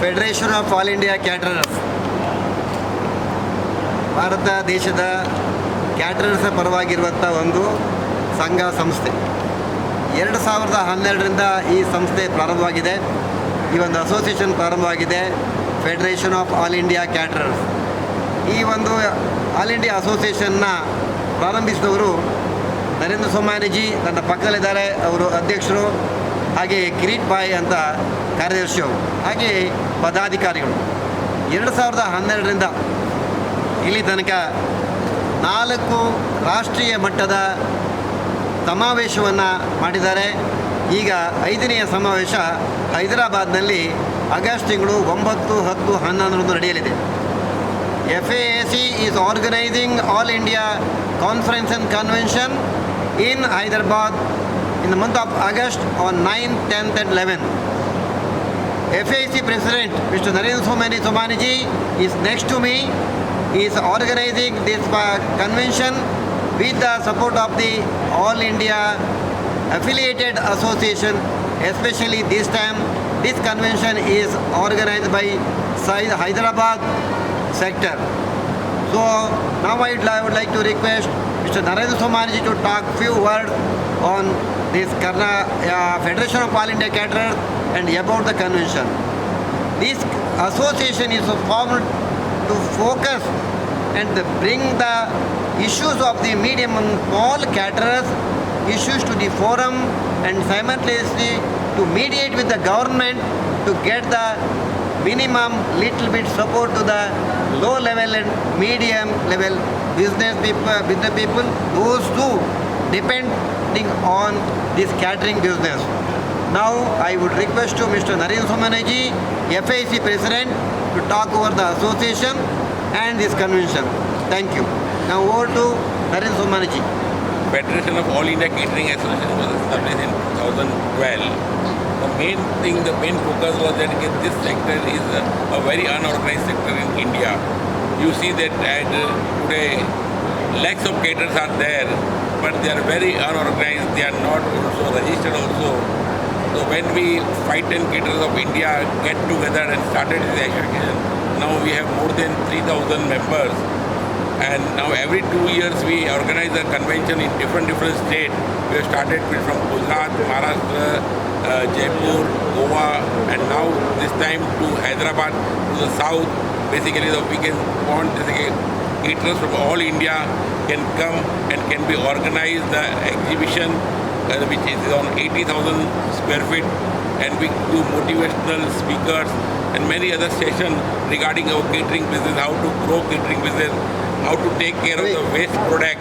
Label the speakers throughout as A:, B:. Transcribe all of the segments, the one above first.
A: Federation of all India caterers Bharat ದೇಶದ caterers ಪರವಾಗಿರುವಂಥ ಒಂದು ಸಂಘ ಸಂಸ್ಥೆ. ಎರಡು ಸಾವಿರದ ಹನ್ನೆರಡರಿಂದ ಈ ಸಂಸ್ಥೆ ಪ್ರಾರಂಭವಾಗಿದೆ. ಈ ಒಂದು ಅಸೋಸಿಯೇಷನ್ ಪ್ರಾರಂಭವಾಗಿದೆ federation of all India caterers ಈ ಒಂದು ಆಲ್ ಇಂಡಿಯಾ ಅಸೋಸಿಯೇಷನ್ನ ಪ್ರಾರಂಭಿಸಿದವರು ನರೇಂದ್ರ ಸೋಮಾನಿಜಿ, ನನ್ನ ಪಕ್ಕದಲ್ಲಿದ್ದಾರೆ, ಅವರು ಅಧ್ಯಕ್ಷರು. ಹಾಗೆ ಕಿರೀಟ್ ಬಾಯ್ ಅಂತ ಕಾರ್ಯದರ್ಶಿ ಅವರು, ಹಾಗೆ ಪದಾಧಿಕಾರಿಗಳು. ಎರಡು ಸಾವಿರದ ಹನ್ನೆರಡರಿಂದ ಇಲ್ಲಿ ತನಕ ನಾಲ್ಕು ರಾಷ್ಟ್ರೀಯ ಮಟ್ಟದ ಸಮಾವೇಶವನ್ನು ಮಾಡಿದ್ದಾರೆ. ಈಗ ಐದನೆಯ ಸಮಾವೇಶ ಹೈದರಾಬಾದ್ನಲ್ಲಿ ಆಗಸ್ಟ್ ತಿಂಗಳು ಒಂಬತ್ತು, ಹತ್ತು, ಹನ್ನೊಂದರಂದು ನಡೆಯಲಿದೆ. F A C is organising all India conference and convention in Hyderabad in the month of August on 9th, 10th and 11th. FAC President Mr. Narendra Somani Somaniji is next to me. He is organizing this convention with the support of the All India Affiliated Association, especially this time this convention is organized by Hyderabad sector. So now I would like to request Mr. Narendra Somaniji to talk few words on this Karna, uh, Federation of All India Caterers and about the convention. This association is formed to focus and bring the issues of the medium and small caterers issues to the forum and simultaneously to mediate with the government to get the minimum little bit support to the low level and medium level business people, business people, those who depending on this catering business. Now I would request to Mr. Narendra Somanaji, FAC President, to talk over the association and this convention. Thank you. Now over to Narendra Somanaji.
B: Federation of All India Catering Association was established in 2012. The main thing, the main focus was that this sector is a, very unorganized sector in India. You see that at, today lakhs of caterers are there, but they are very unorganized. They are not also registered also. So when we fight and caterers of India get together and started this association, now we have more than 3,000 members and now every two years we organize a convention in different different states. We have started from Gujarat, Maharashtra, uh, Jaipur, Goa, and now this time to Hyderabad to the south. Basically, the we can want basically caterers from all India can come and can be organized the exhibition uh, which is on 80,000 square feet and we do motivational speakers and many other sessions regarding our catering business, how to grow catering business, how to take care of the waste product.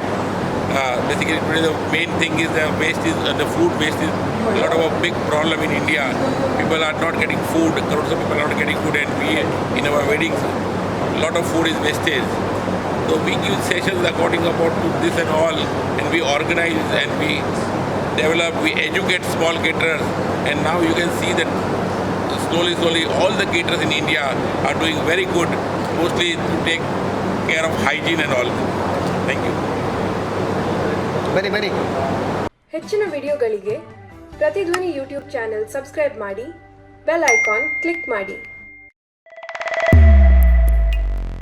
B: Uh, basically, the main thing is the waste is uh, the food waste is a lot of a big problem in India. People are not getting food. Crores of people are not getting food, and we in our weddings, a lot of food is wastage. So we give sessions according about to this and all, and we organize and we develop, we educate small caterers, and now you can see that slowly, slowly, all the caterers in India are doing very good, mostly to take care of hygiene and all. Thank you.
A: ಬನ್ನಿ ಬನ್ನಿ
C: ಹೆಚ್ಚಿನ ವಿಡಿಯೋಗಳಿಗೆ ಪ್ರತಿಧ್ವನಿ YouTube channel subscribe ಮಾಡಿ bell icon click ಮಾಡಿ